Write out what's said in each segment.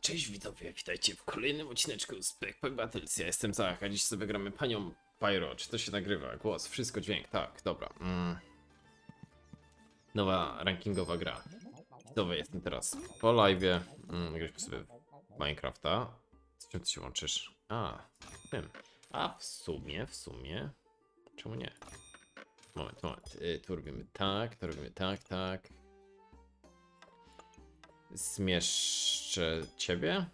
cześć widzowie, witajcie w kolejnym odcineczku z Backpack Battles. Ja jestem Zach, a dziś sobie gramy panią Pyro. Czy to się nagrywa? Głos, wszystko, dźwięk, tak, dobra. Mm. Nowa rankingowa gra. Widzowie, jestem teraz po live'ie. Mm, graliśmy sobie Minecrafta. Z czym ty się łączysz? A, tym. A w sumie, w sumie, czemu nie? Moment, moment, y, tu robimy tak, to robimy tak, tak. Zmieszczę ciebie?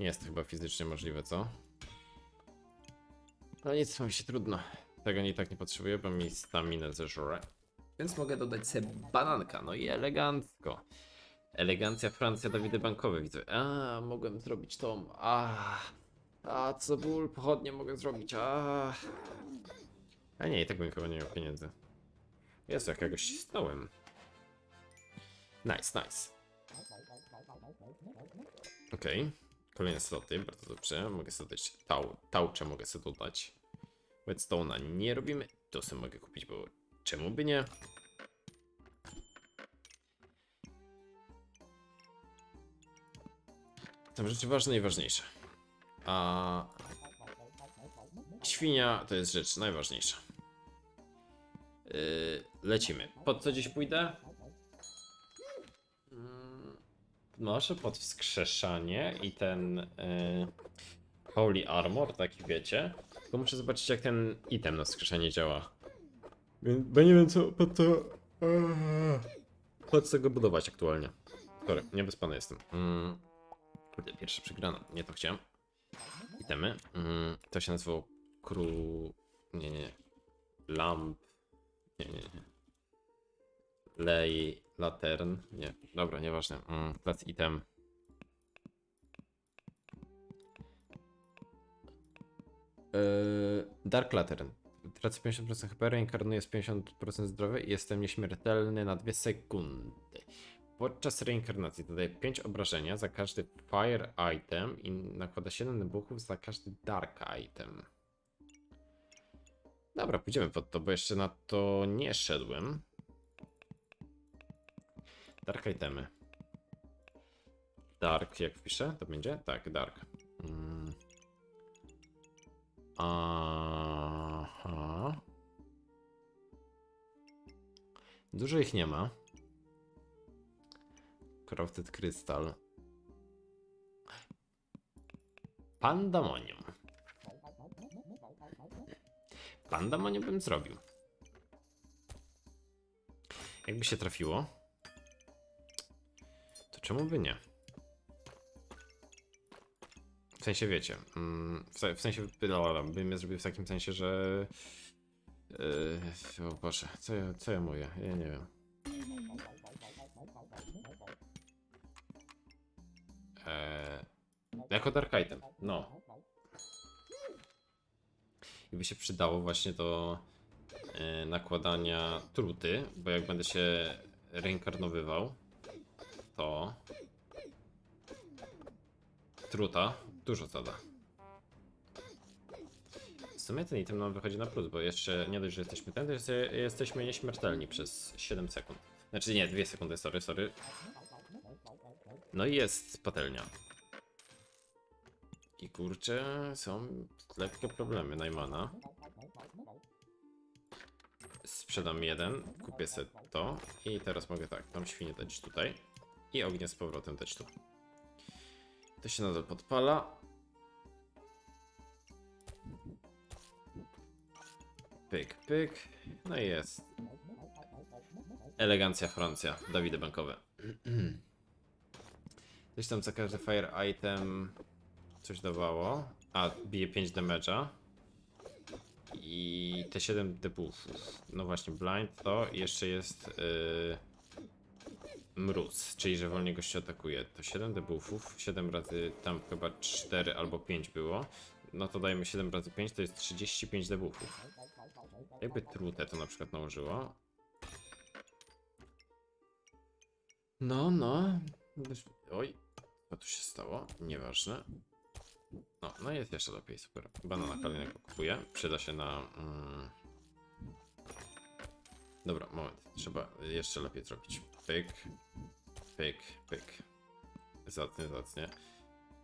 Nie jest to chyba fizycznie możliwe, co? No nic, mi się trudno. Tego nie tak nie potrzebuję, bo mi staminę zeżre. Więc mogę dodać sobie bananka, no i elegancko. Elegancja Francja, Dawidy Bankowe, widzę. A, mogłem zrobić tą. A, a co ból, pochodnie mogę zrobić. A, a nie, i tak bym chyba nie miał pieniędzy. Jest jak ja. Nice, nice. Okej. Kolejne sloty, bardzo dobrze. Mogę sobie dodać tał, tałcze, mogę sobie dodać. Whetstone'a nie robimy. To sobie mogę kupić, bo czemu by nie? Tam rzeczy ważne i ważniejsze. A świnia to jest rzecz najważniejsza. Yy, lecimy. Pod co dziś pójdę? Może pod wskrzeszanie i ten y, Holy Armor, taki wiecie. Tylko muszę zobaczyć jak ten item na wskrzeszenie działa. Bo nie wiem co po to... Pod co go budować aktualnie. Sorry, niewyspany jestem. Mm. Kurde, pierwsza przegrana. Nie to chciałem. Itemy. Mm, to się nazywało Kru... Nie, nie. Lamp. Nie, nie, nie. Lej, latern. Nie, dobra, nieważne. Mm, class item. Yy, Dark Lantern. Tracę 50% HP, reinkarnuję z 50% zdrowia i jestem nieśmiertelny na 2 sekundy. Podczas reinkarnacji dodaję 5 obrażenia za każdy Fire item i nakłada 7 debuffów za każdy Dark item. Dobra, pójdziemy pod to, bo jeszcze na to nie szedłem. Dark itemy. Dark, jak wpiszę, to będzie? Tak, dark. Mm. Aha. Dużo ich nie ma. Crafted Crystal. Pandemonium. Pandemonium bym zrobił. Jakby się trafiło, czemu by nie? W sensie wiecie, mm, w, se- w sensie no, bym je zrobił w takim sensie, że yy, o Boże, co ja, co ja mówię? Ja nie wiem. Eee, jako dark item, no. I by się przydało właśnie do e, nakładania truty, bo jak będę się reinkarnowywał, to truta dużo zada. W sumie ten item nam wychodzi na plus, bo jeszcze nie dość, że jesteśmy ten, to jeszcze jesteśmy nieśmiertelni przez 7 sekund. Znaczy nie, 2 sekundy, sorry, sorry. No i jest patelnia. I kurczę, są lekkie problemy Najmana. Sprzedam jeden, kupię sobie to i teraz mogę tak, tą świnię dać tutaj i ognie z powrotem dać tu. To się nadal podpala. Pyk, pyk. No i jest. Elegancja Francja, Dawidy bankowe. Gdzieś tam za każdy fire item coś dawało. A, bije 5 damage'a. I te 7 debuffów. No właśnie, blind to jeszcze jest yy, mróz, czyli że wolniej goście atakuje. To 7 debuffów, 7 razy tam chyba 4 albo 5 było. No to dajemy 7 razy 5, to jest 35 debuffów. Jakby trutę to na przykład nałożyło. No, no. Oj, co tu się stało? Nieważne. No, no jest jeszcze lepiej, super. Banana kolejnego kupuję. Przyda się na... Mm... Dobra, moment. Trzeba jeszcze lepiej zrobić. Pyk. Pyk, pyk. Zacnie, zacnie.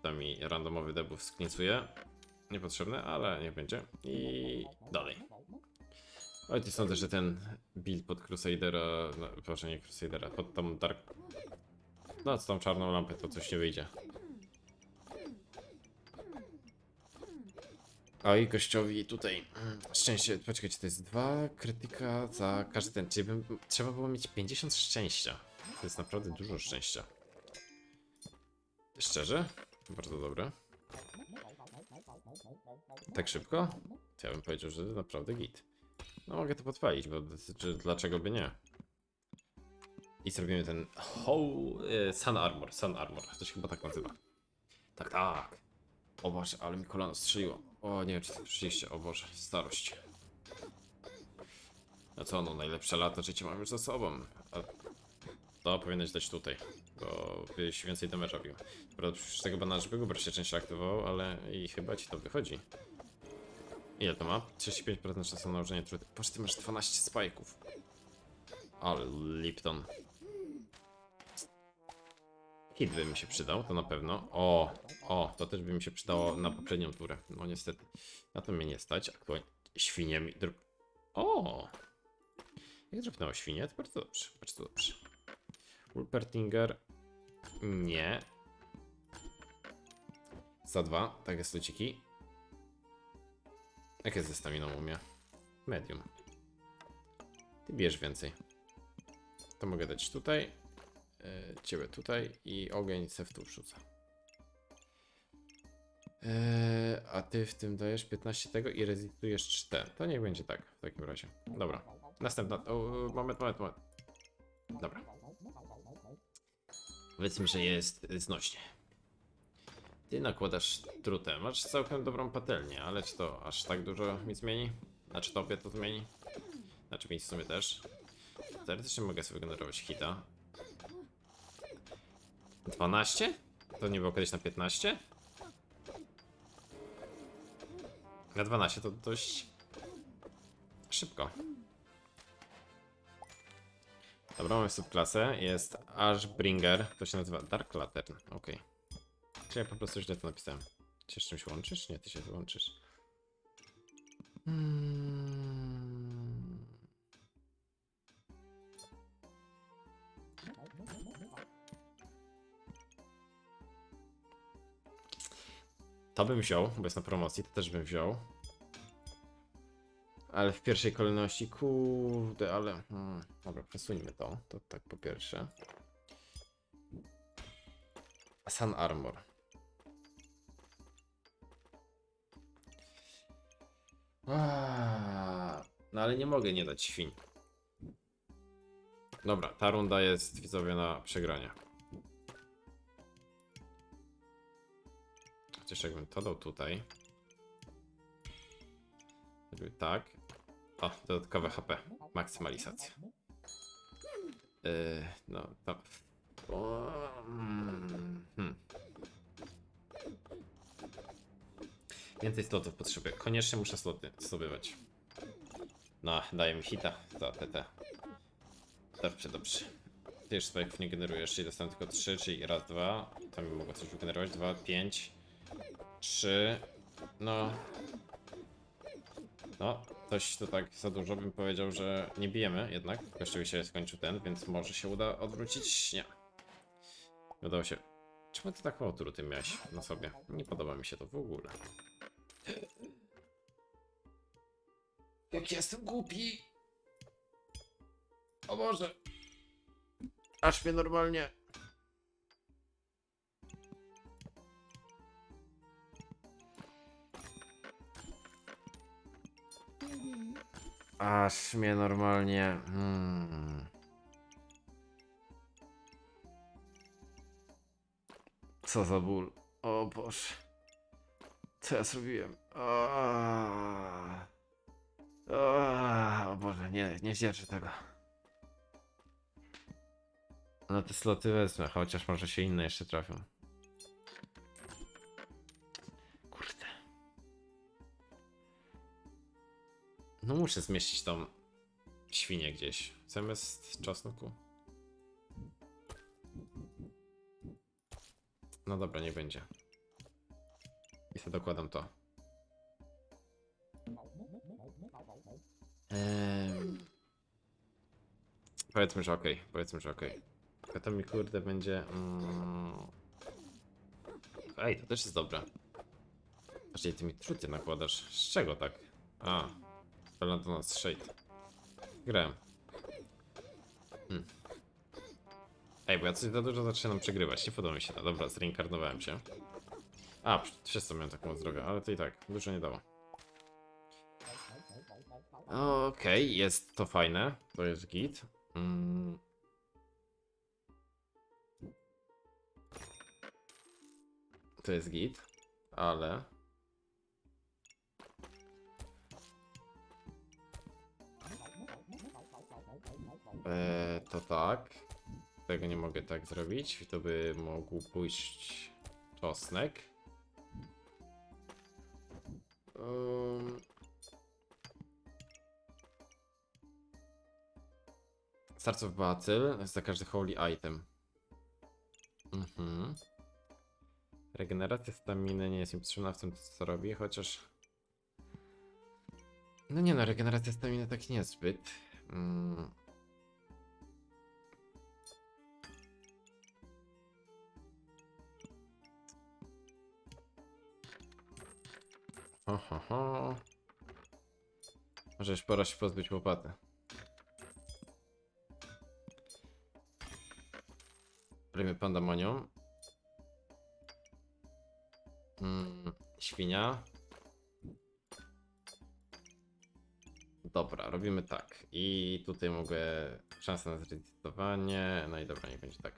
To mi randomowy debuff sklincuje. Niepotrzebny, ale niech będzie. I dalej. Oj, ty sądzę, że ten build pod Crusadera, no, proszę nie Crusadera, pod tą Dark... No, z tą czarną lampę to coś nie wyjdzie. Oj, gościowi tutaj mm, szczęście, poczekajcie, to jest dwa krytyka za każdy ten, czyli bym, trzeba było mieć 50 szczęścia. To jest naprawdę dużo szczęścia. Szczerze? Bardzo dobre. Tak szybko? To ja bym powiedział, że naprawdę git. No mogę to podpalić, bo czy, dlaczego by nie? I zrobimy ten whole, e, Sun Armor, Sun Armor, to się chyba tak nazywa. Tak, tak. O Boże, ale mi kolano strzeliło. O nie wiem, czy to rzeczywiście, o Boże, starość. No co, no najlepsze lata życia mam już za sobą. A to powinieneś dać tutaj, bo byś więcej damage robił. Prawda, z tego banana żeby się częściej aktywował, ale i chyba ci to wychodzi. Ile to ma? 35% czasu na użycie truty. Patrz, ty masz 12 spajków. Ale Lipton. Hit by mi się przydał, to na pewno. O, o, to też by mi się przydało na poprzednią turę. No niestety, na to mnie nie stać. Aktualnie świnie mi. O! Jak dropnęło świnie, to bardzo dobrze, bardzo dobrze. Ulpertinger. Nie. Za dwa, tak jest luciki. Jak jest ze staminą u mnie? Medium. Ty bierz więcej. To mogę dać tutaj. E, Ciebie tutaj i ogień se w tu wrzucę. Eee, a ty w tym dajesz 15 tego i rezytujesz 3 te. To niech będzie tak w takim razie. Dobra. Następna. O, moment, moment, moment. Dobra. Powiedzmy, że jest znośnie. Ty nakładasz trutę. Masz całkiem dobrą patelnię, ale czy to aż tak dużo mi zmieni? Znaczy tobie to zmieni? Znaczy mi w sumie też. Teoretycznie mogę sobie generować hita. 12? To nie było kiedyś na 15? Na 12 to dość szybko. Dobra, mamy subklasę. Jest Ashbringer. To się nazywa Dark Lantern. Okej. Czy ja po prostu źle to napisałem? Czy z czymś łączysz? Nie, ty się wyłączysz. Hmm. To bym wziął, bo jest na promocji, to też bym wziął. Ale w pierwszej kolejności, kurde, ale... Hmm, dobra, przesuńmy to, to tak po pierwsze. Sun Armor. Aaa, No ale nie mogę nie dać świń. Dobra, ta runda jest widzowie na przegranie. Chociaż jakbym to dał tutaj. Tak. O, dodatkowe HP. Maksymalizacja. Yy, no, tam. O, mm, hmm. Więcej slotów potrzebuję. Koniecznie muszę sloty zdobywać. No, daje mi hita za TT. Dobrze, dobrze. Ty już spajków nie generujesz, czyli dostałem tylko 3, czyli raz, dwa. To mi mogło coś wygenerować. 2, 5, 3. No. No, coś to tak za dużo bym powiedział, że nie bijemy jednak. Właściwie się skończył ten, więc może się uda odwrócić. Nie. Udało się. Czemu ty tak mało truty miałeś na sobie? Nie podoba mi się to w ogóle. Jak jestem głupi! O Boże! Aż mnie normalnie... Aż mnie normalnie... Hmm. Co za ból. O Boże. Co ja zrobiłem? Aaaa. Aaaa, O Boże, nie, nie zdzierżę tego. No te sloty wezmę, chociaż może się inne jeszcze trafią. No muszę zmieścić tą świnię gdzieś. Zamiast czosnku. No dobra, nie będzie. I sobie dokładam to. Ehm... Powiedzmy, że okej. Powiedzmy, że okej. Tylko to mi kurde będzie... Mm... Ej, to też jest dobre. Znaczy, ty mi truty nakładasz. Z czego tak? A. Pewno to nas shade. Grałem. Hmm. Ej, bo ja coś za dużo zaczynam przegrywać. Nie podoba mi się to. Dobra, zreinkarnowałem się. A, przez to miałem taką zdrowia, ale to i tak dużo nie dało. Okej, jest to fajne. To jest git. Mm. To jest git, ale... Eee, to tak. Tego nie mogę tak zrobić. To by mógł pójść czosnek. Um... Of Battle za każdy holy item. Mhm. Regeneracja staminy nie jest mi potrzebna w tym, co robi, chociaż... No nie no, regeneracja staminy tak niezbyt. Mm. Ho, ho, ho. Może już pora się pozbyć łopaty. Robimy pandemonium. Mm, świnia. Dobra, robimy tak. I tutaj mogę szansę na zredytowanie. No i dobra, nie będzie tak.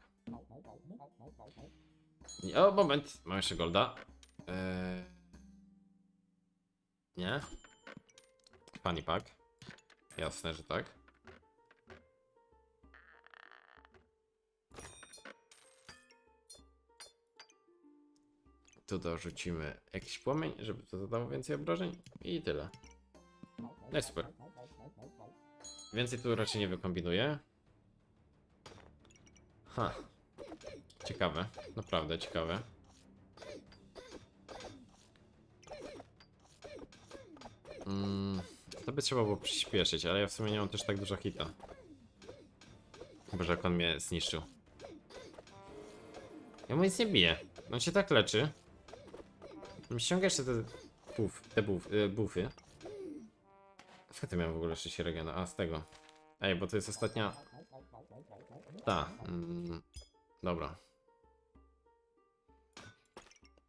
O, moment, mam jeszcze golda. Eee... Nie? Funny pack. Jasne, że tak. Tu dorzucimy jakiś płomień, żeby to zadało więcej obrażeń i tyle. No i super. Więcej tu raczej nie wykombinuję. Ha. Ciekawe, naprawdę ciekawe. Mm, to by trzeba było przyspieszyć, ale ja w sumie nie mam też tak dużo hita. Chyba, że jak on mnie zniszczył. Ja mu nic nie biję. On się tak leczy. Ściąga jeszcze te, buf, te buf, y, bufy. Skąd ja miałem w ogóle jeszcze się regiona? A, z tego. Ej, bo to jest ostatnia... Ta. Mm, dobra.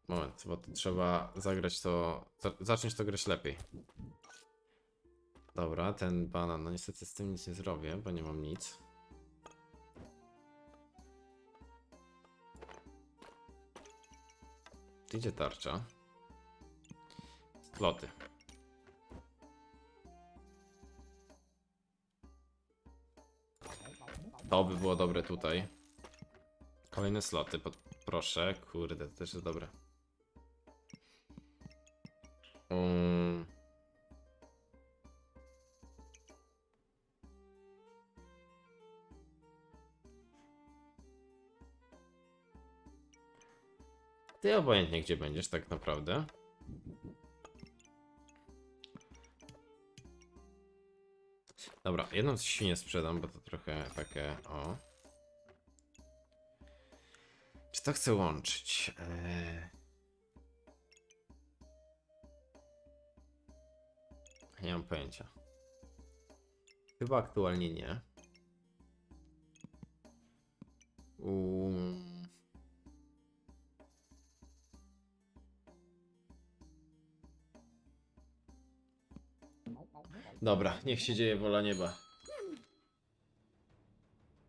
Moment, bo to trzeba zagrać to... za- Zacząć to grać lepiej. Dobra, ten banan, no niestety z tym nic nie zrobię, bo nie mam nic. Tu Idzie tarcza. Sloty. To by było dobre tutaj. Kolejne sloty, pod... proszę. Kurde, to też jest dobre. Um... Ty obojętnie gdzie będziesz tak naprawdę. Dobra, jedną świnię sprzedam, bo to trochę takie o. Czy to chcę łączyć? Eee... Nie mam pojęcia. Chyba aktualnie nie. Um... Dobra, niech się dzieje wola nieba.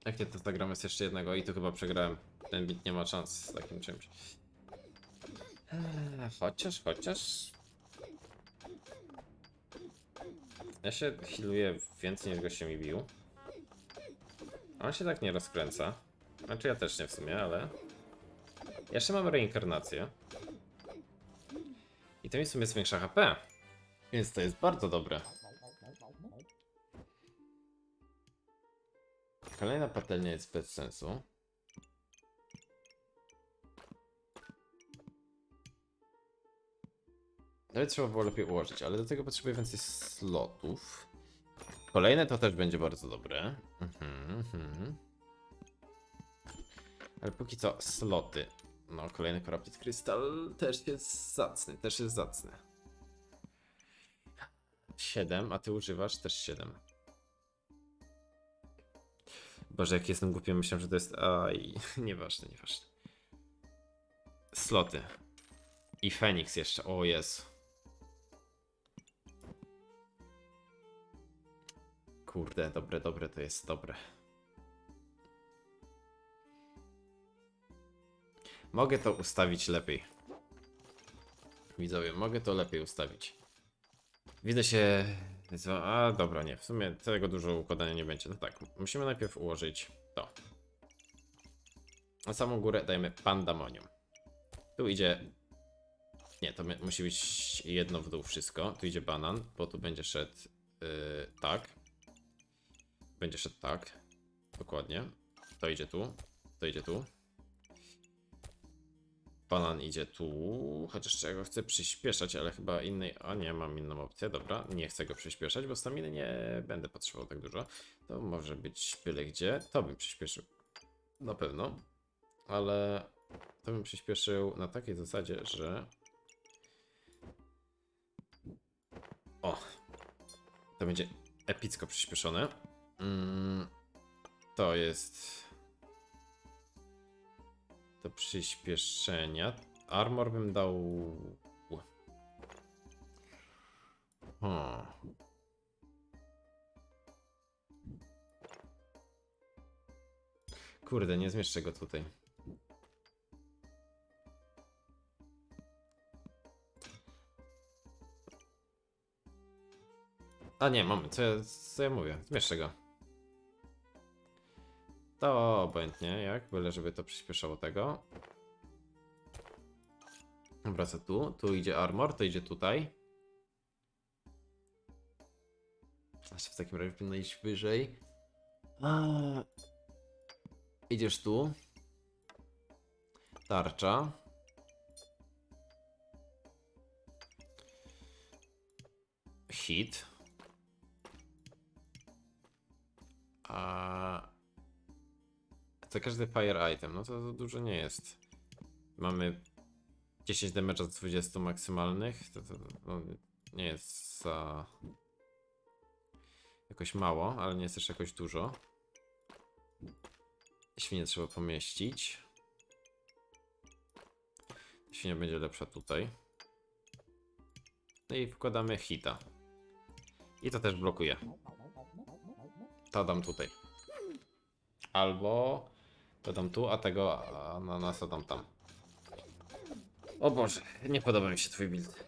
Jak nie, to zagramy z jeszcze jednego i tu chyba przegrałem. Ten bit nie ma szans z takim czymś. Eee, chociaż, chociaż... Ja się healuję więcej niż goście mi bił. On się tak nie rozkręca. Znaczy ja też nie w sumie, ale... Jeszcze mam reinkarnację. I to mi w sumie zwiększa HP. Więc to jest bardzo dobre. Kolejna patelnia jest bez sensu. Ale trzeba było lepiej ułożyć, ale do tego potrzebuję więcej slotów. Kolejne to też będzie bardzo dobre. Mhm, mhm. Ale póki co sloty. No, kolejny korapit krystal też jest zacny, też jest zacny. 7, a ty używasz też 7. Boże, jak jestem głupi, myślałem, że to jest. Aj, nieważne, nieważne. Sloty. I Feniks jeszcze, o Jezu. Kurde, dobre, dobre, to jest dobre. Mogę to ustawić lepiej. Widzowie, mogę to lepiej ustawić. Widzę się. A, dobra, nie. W sumie tego dużo układania nie będzie. No tak, musimy najpierw ułożyć to. Na samą górę dajemy pandemonium. Tu idzie. Nie, to musi być jedno w dół wszystko. Tu idzie banan, bo tu będzie szedł yy, tak. Będzie szedł tak. Dokładnie. To idzie tu. To idzie tu. Banan idzie tu, chociaż ja go chcę przyspieszać, ale chyba innej. A nie, mam inną opcję, dobra. Nie chcę go przyspieszać, bo staminy nie będę potrzebował tak dużo. To może być byle gdzie. To bym przyspieszył. Na pewno. Ale to bym przyspieszył na takiej zasadzie, że. O! To będzie epicko przyspieszone. Mm, to jest do przyspieszenia. Armor bym dał. Hmm. Kurde, nie zmieszczę go tutaj. A nie, moment, co ja, co ja mówię? Zmieszczę go. To obojętnie, jak, byle żeby to przyspieszało tego. Wraca tu, tu idzie armor, to idzie tutaj. Jeszcze w takim razie powinno iść wyżej. A... Idziesz tu. Tarcza. Hit. A... Za każdy fire item, no to, to dużo nie jest. Mamy 10 damage z 20 maksymalnych, to, to, no, nie jest za... jakoś mało, ale nie jest też jakoś dużo. Świnię trzeba pomieścić. Świnia będzie lepsza tutaj. No i wkładamy hita. I to też blokuje. To dam tutaj. Albo to dam tu, a tego ananasa dam tam. O Boże, nie podoba mi się twój build.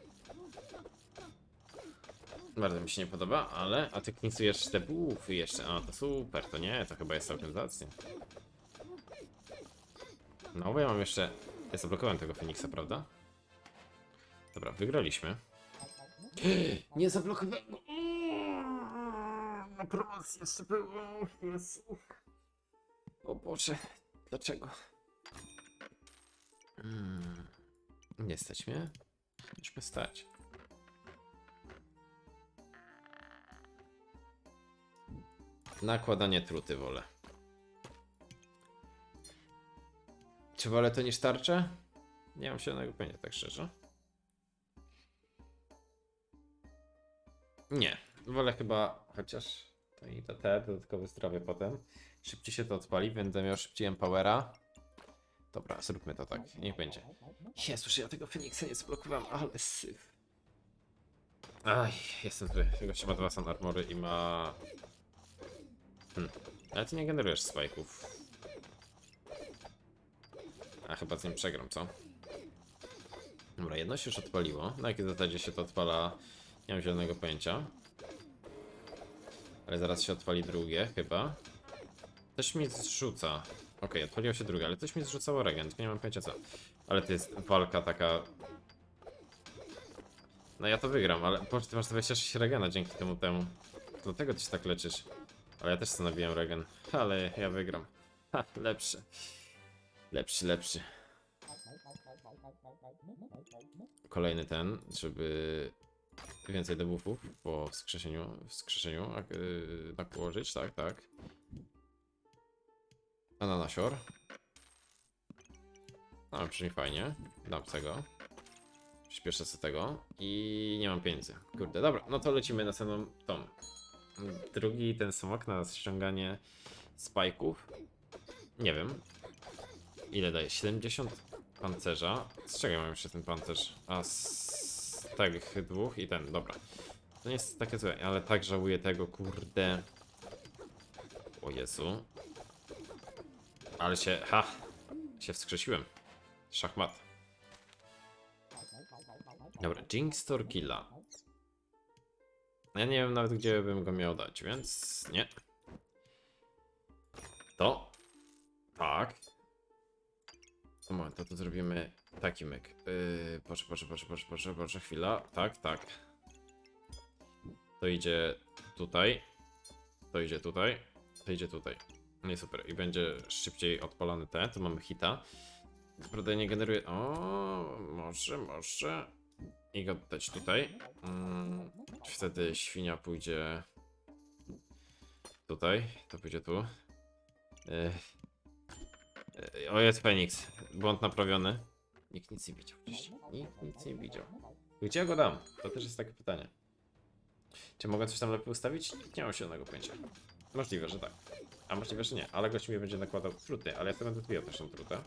Bardzo mi się nie podoba, ale... A ty knisujesz te buffy jeszcze. A, to super, to nie, to chyba jest całkiem zacnie. No, bo ja mam jeszcze... Ja zablokowałem tego Feniksa, prawda? Dobra, wygraliśmy. Nie zablokowałem go! Na promocji jeszcze było. Jezu. O Boże, dlaczego? Hmm. Nie stać mnie? Mnie stać. Nakładanie truty wolę. Czy wolę to niż tarczę? Nie mam zielonego pojęcia, tak szczerze. Nie, wolę chyba, chociaż to i to te dodatkowe zdrowie potem. Szybciej się to odpali, będę miał szybciej empowera. Dobra, zróbmy to tak, niech będzie. Jezus, ja tego Feniksa nie zblokowałem, ale syf. Aj, jestem zły. Gościu ma dwa sun armory i ma... Hmm. Ale ty nie generujesz spajków. A chyba z nim przegram, co? Dobra, jedno się już odpaliło. Na jakiej zasadzie się to odpala? Nie mam zielonego pojęcia. Ale zaraz się odpali drugie, chyba. Coś mi zrzuca. Okej, odpaliło się drugie, ale coś mi zrzucało regent, nie mam pojęcia co. Ale to jest walka taka... No ja to wygram, ale Boże, ty masz 26 regena dzięki temu temu. Dlatego ty się tak leczysz. Ale ja też sobie regen. Ale ja wygram. Ha, lepszy. Lepszy, lepszy. Kolejny ten, żeby więcej debuffów po wskrzeszeniu, wskrzeszeniu ak- yy, tak położyć, tak, tak. Ananasior. No, brzmi fajnie. Dam tego. Śpieszę sobie tego. I nie mam pieniędzy. Kurde, dobra, no to lecimy na samą tą. Drugi ten smok na ściąganie spajków. Nie wiem. Ile daje? 70 pancerza. Z czego mam jeszcze ten pancerz? A z tych dwóch i ten, dobra. To nie jest takie złe, ale tak żałuję tego, kurde. O Jezu. Ale się, ha, się wskrzesiłem. Szachmat. Dobra, Jinx Torkilla. Ja nie wiem nawet gdzie bym go miał dać, więc nie. To. Tak. Moment, to tu zrobimy taki myk. Yy, proszę, proszę, proszę, proszę, proszę, proszę, chwila. Tak, tak. To idzie tutaj. To idzie tutaj. To idzie tutaj. No i super. I będzie szybciej odpalony te. Tu mamy hita. Prawda nie generuje. O, może, może. I go dać tutaj. Mm, wtedy świnia pójdzie tutaj. To pójdzie tu. Yy. Yy, O, jest Feniks. Błąd naprawiony. Nikt nic nie widział wcześniej. Nikt nic nie widział. Gdzie go dam? To też jest takie pytanie. Czy mogę coś tam lepiej ustawić? Nie mam zielonego pojęcia. Możliwe, że tak. A możliwe, że nie. Ale gość mi będzie nakładał truty, ale ja to będę odbijał też tą trutę.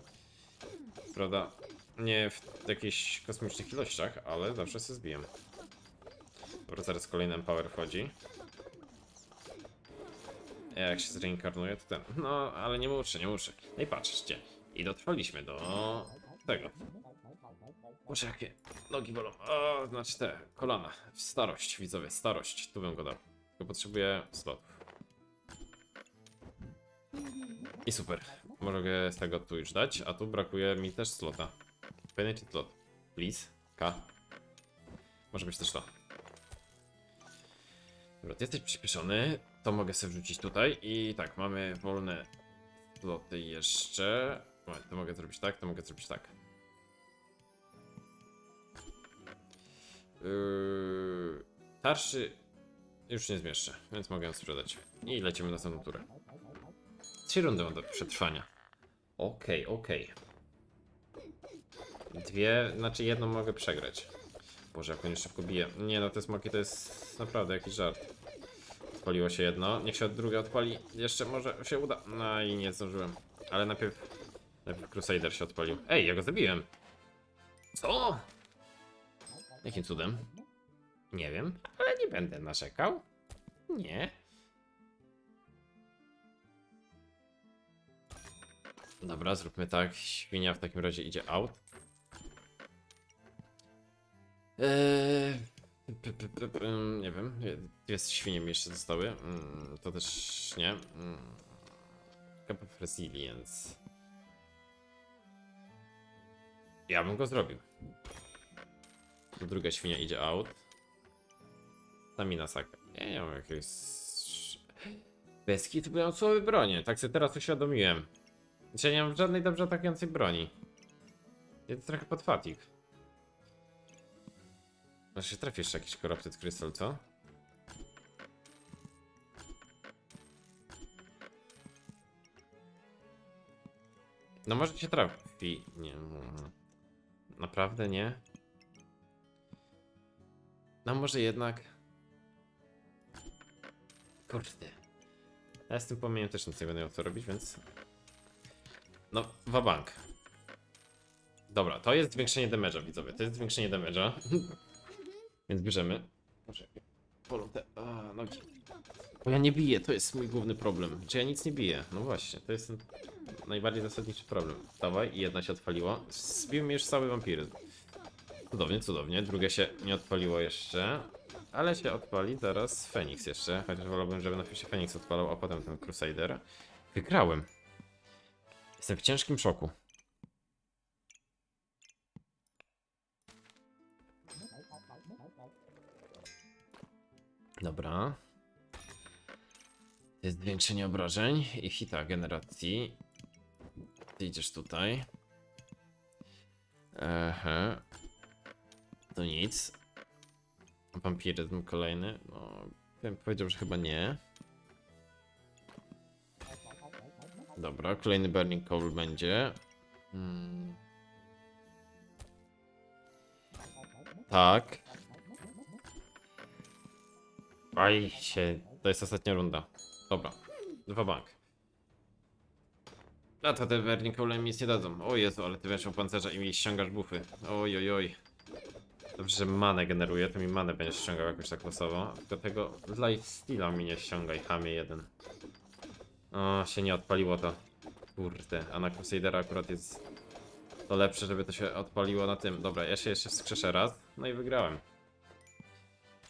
Prawda? Nie w jakichś kosmicznych ilościach, ale zawsze się zbiję. Dobra, zaraz kolejny Empower wchodzi. Jak się zreinkarnuje, to ten. No, ale nie muszę, nie muszę. No i patrzcie. I dotrwaliśmy do tego. Boże, jakie nogi bolą. O, znaczy te, kolana. Starość, widzowie, starość. Tu bym go dał. Tylko potrzebuję slotów. I super. Mogę z tego tu już dać, a tu brakuje mi też slota. Penetrate slot. Please. K. Może być też to. Dobra, ty jesteś przyspieszony. To mogę sobie wrzucić tutaj. I tak, mamy wolne sloty jeszcze. Moment, to mogę zrobić tak, to mogę zrobić tak. Yy, tarszy już nie zmieszczę, więc mogę ją sprzedać. I lecimy na następną turę. Trzy rundy mam do przetrwania. Okej, okej. Dwie, znaczy jedną mogę przegrać. Boże, jak on już szybko bije. Nie no, te smoki to jest naprawdę jakiś żart. Odpaliło się jedno, niech się drugie odpali. Jeszcze może się uda. No i nie zdążyłem. Ale najpierw, najpierw Crusader się odpalił. Ej, ja go zabiłem. Co? Jakim cudem? Nie wiem, ale nie będę narzekał. Nie. Dobra, zróbmy tak. Świnia w takim razie idzie out. Eee, mm, nie wiem, dwie świnie mi jeszcze zostały. Mm, To też nie. Mm, Cup of Resilience. Ja bym go zrobił. Druga świnia idzie out. Stamina Saka. Ja nie mam jakiegoś... Bez kitu byłem słabe bronie. Tak sobie teraz uświadomiłem. Ja nie mam żadnej dobrze atakującej broni. Jest trochę pod fatig. Może się trafi jeszcze jakiś Corrupted Crystal, co? No może się trafi. Nie. Naprawdę nie? No może jednak. Kurde. Ja z tym płomieniem też nic nie będę miał co robić, więc. No, wabank. Dobra, to jest zwiększenie damage'a, widzowie. To jest zwiększenie damage'a. więc bierzemy. Może bolą te a, nogi. Bo ja nie biję, to jest mój główny problem. Czy ja nic nie biję? No właśnie, to jest ten najbardziej zasadniczy problem. Dawaj, i jedna się odpaliła. Zbił mi już cały wampiryzm. Cudownie, cudownie. Drugie się nie odpaliło jeszcze. Ale się odpali teraz Feniks jeszcze. Chociaż wolałbym, żeby najpierw się Feniks odpalał, a potem ten Crusader. Wygrałem. Jestem w ciężkim szoku. Dobra. Jest zwiększenie obrażeń i hita generacji. Ty idziesz tutaj. Ehe. To nic. Wampiryzm kolejny. No, bym powiedział, że chyba nie. Dobra, kolejny Burning Coal będzie. Hmm. Tak. Aj się, to jest ostatnia runda. Dobra, dwa bank. A to te Burning Coal mi nic nie dadzą. O Jezu, ale ty wiesz o pancerza i mi ściągasz bufy. Oj, oj, oj. Dobrze, że manę generuje, to mi manę będziesz ściągał jakoś tak losowo. Tylko tego lifesteala mi nie ściągaj, chamie jeden. O, się nie odpaliło to. Kurde, a na Crusadera akurat jest to lepsze, żeby to się odpaliło na tym. Dobra, ja się jeszcze wskrzeszę raz, no i wygrałem.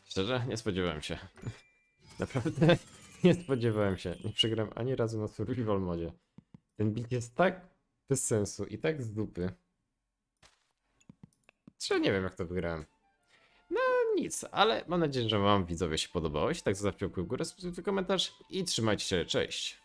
Szczerze, nie spodziewałem się. Naprawdę nie spodziewałem się. Nie przegram ani razu na survival modzie. Ten bit jest tak bez sensu i tak z dupy. Że nie wiem jak to wygrałem. No nic, ale mam nadzieję, że wam widzowie się podobało. Jeśli tak zostawcie łapkę w górę, subskrybujcie komentarz i trzymajcie się, cześć.